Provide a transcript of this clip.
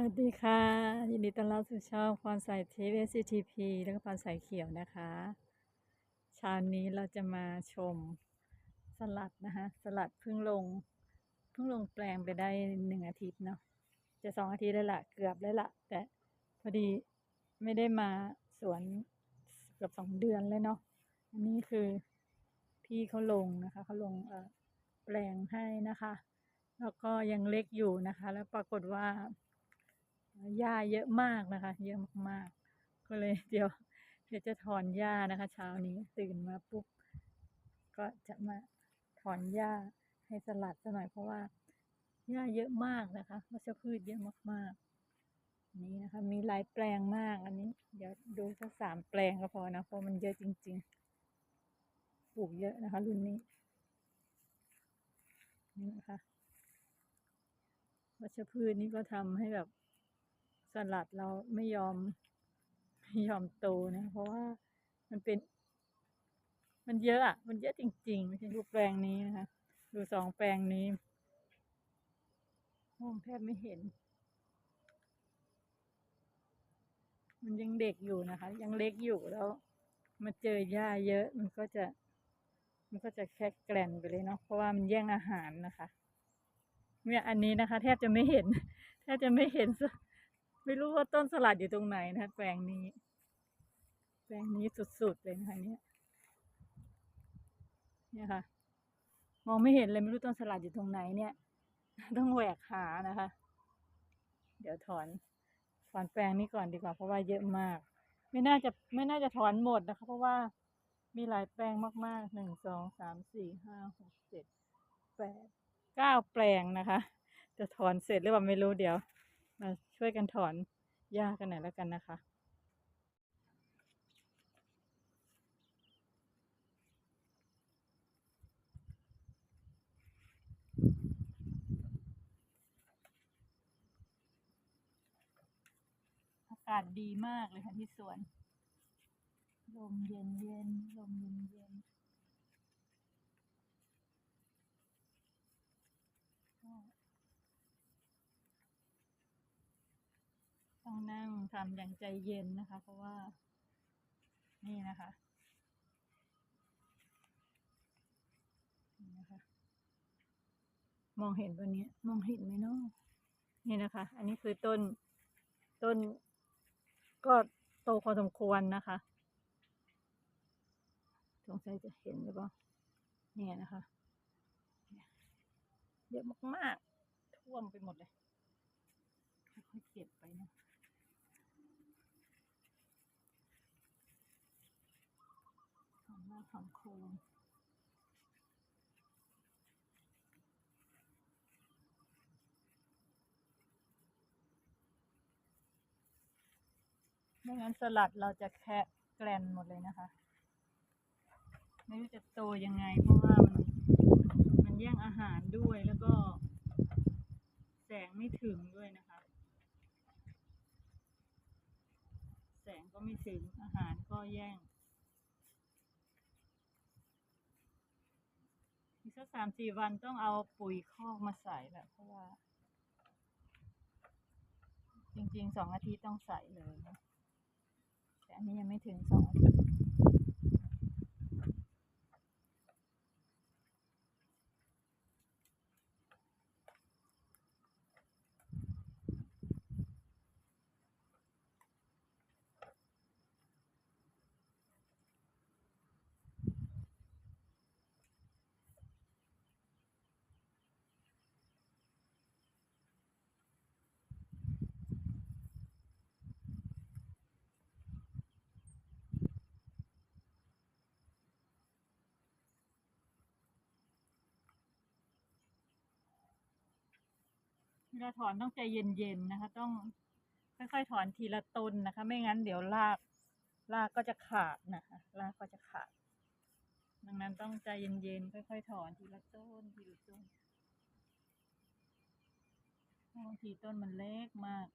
สวัสดีค่ะ ยินดีต้อนรับสู่ช่องพรใสทีวีซีทีพีแล้วก็พรใสเขียวนะคะเช้านี้เราจะมาชมสลัดนะคะ สลัดเพิ่งลงเพิ่งลงแปลงไปได้หนึ่งอาทิตย์เนาะจะสองอาทิตย์แล้วละเกือบแล้วละแต่พอดีไม่ได้มาสวนเกือบสองเดือนเลยเนาะอันนี้คือพี่เขาลงนะคะเขาลงเอ่อแปลงให้นะคะ แล้วก็ยังเล็กอยู่นะคะ แล้วปรากฏว่า หญ้าเยอะมากนะคะ เยอะมากๆ ก็เลยเดี๋ยวเดี๋ยวจะถอนหญ้านะคะ เช้านี้ตื่นมาปุ๊บก็จะมาถอนหญ้าให้สลัดซะหน่อยเพราะว่าหญ้าเยอะมากนะคะวัชพืชเยอะมากๆ นี่นะคะ มีหลายแปลงมากอันนี้ เดี๋ยวดูสักสามแปลงก็พอนะเพราะมันเยอะจริง ๆ ปลูกเยอะนะคะรุ่นนี้นี่นะคะวัชพืชนี่ก็ทำให้แบบ สลัดเราไม่ยอมไม่ยอมโตนะ เพราะว่ามันเป็น มันเยอะอะ มันเยอะจริงๆ ไม่ใช่ดูแปลงนี้นะคะ ดูสองแปลงนี้มองแทบไม่เห็น มันยังเด็กอยู่นะคะ ยังเล็กอยู่แล้ว มาเจอหญ้าเยอะ มันก็จะ มันก็จะแค่แกลนไปเลยเนาะ เพราะว่ามันแย่งอาหารนะคะ เนี่ยอันนี้นะคะ แทบจะไม่เห็น แทบจะไม่เห็นส ไม่รู้ว่าต้นสลัดอยู่ตรงไหนนะแปลงนี้ แปลงนี้สุดๆเลยนะคะเนี่ยเนี่ยค่ะ มองไม่เห็นเลยไม่รู้ต้นสลัดอยู่ตรงไหนเนี่ย ต้องแหวกหานะคะ เดี๋ยวถอนถอนแปลงนี้ก่อนดีกว่า เพราะว่าเยอะมาก ไม่น่าจะไม่น่าจะถอนหมดนะคะ เพราะว่ามีหลายแปลงมากๆหนึ่งสองสามสี่ห้าหกเจ็ดแปดเก้าแปลงนะคะ จะถอนเสร็จหรือเปล่าไม่รู้เดี๋ยว มาช่วยกันถอนหญ้ากันหน่อยแล้วกันนะคะอากาศดีมากเลยค่ะที่สวน ลมเย็นเย็นลมเย็นเย็นๆก็ต้องนั่ง ทำอย่างใจเย็นนะคะ เพราะว่า นี่นะคะนะคะ มองเห็นตัวนี้มองเห็นไหมเนาะนี่นะคะ อันนี้คือต้นต้น ก็โตพอสมควรนะคะสงสัยจะเห็นหรือเปล่าเนี่ยนะคะเยเยอะมากๆท่วมไปหมดเลยค่อยๆเก็บไปนะหอ มากหอมโคนไม่งั้นสลัดเราจะแคะแกลนหมดเลยนะคะ ไม่รู้จะโตยังไง เพราะว่ามันมันแย่งอาหารด้วยแล้วก็แสงไม่ถึงด้วยนะคะ แสงก็ไม่ถึงอาหารก็แย่งอีก สักสามสี่วันต้องเอาปุ๋ยคอกมาใส่แหละเพราะว่า จริงๆสองอาทิตย์ต้องใส่เลย แต่อันนี้ยังไม่ถึงสองอาทิตย์ เวลาถอนต้องใจเย็นๆนะคะ ต้องค่อยๆถอนทีละต้นนะคะ ไม่งั้นเดี๋ยวรากรากก็จะขาดนะคะรากก็จะขาด ดังนั้นต้องใจเย็นๆค่อยๆถอนทีละต้นทีละต้นบางทีต้นมันเล็กมาก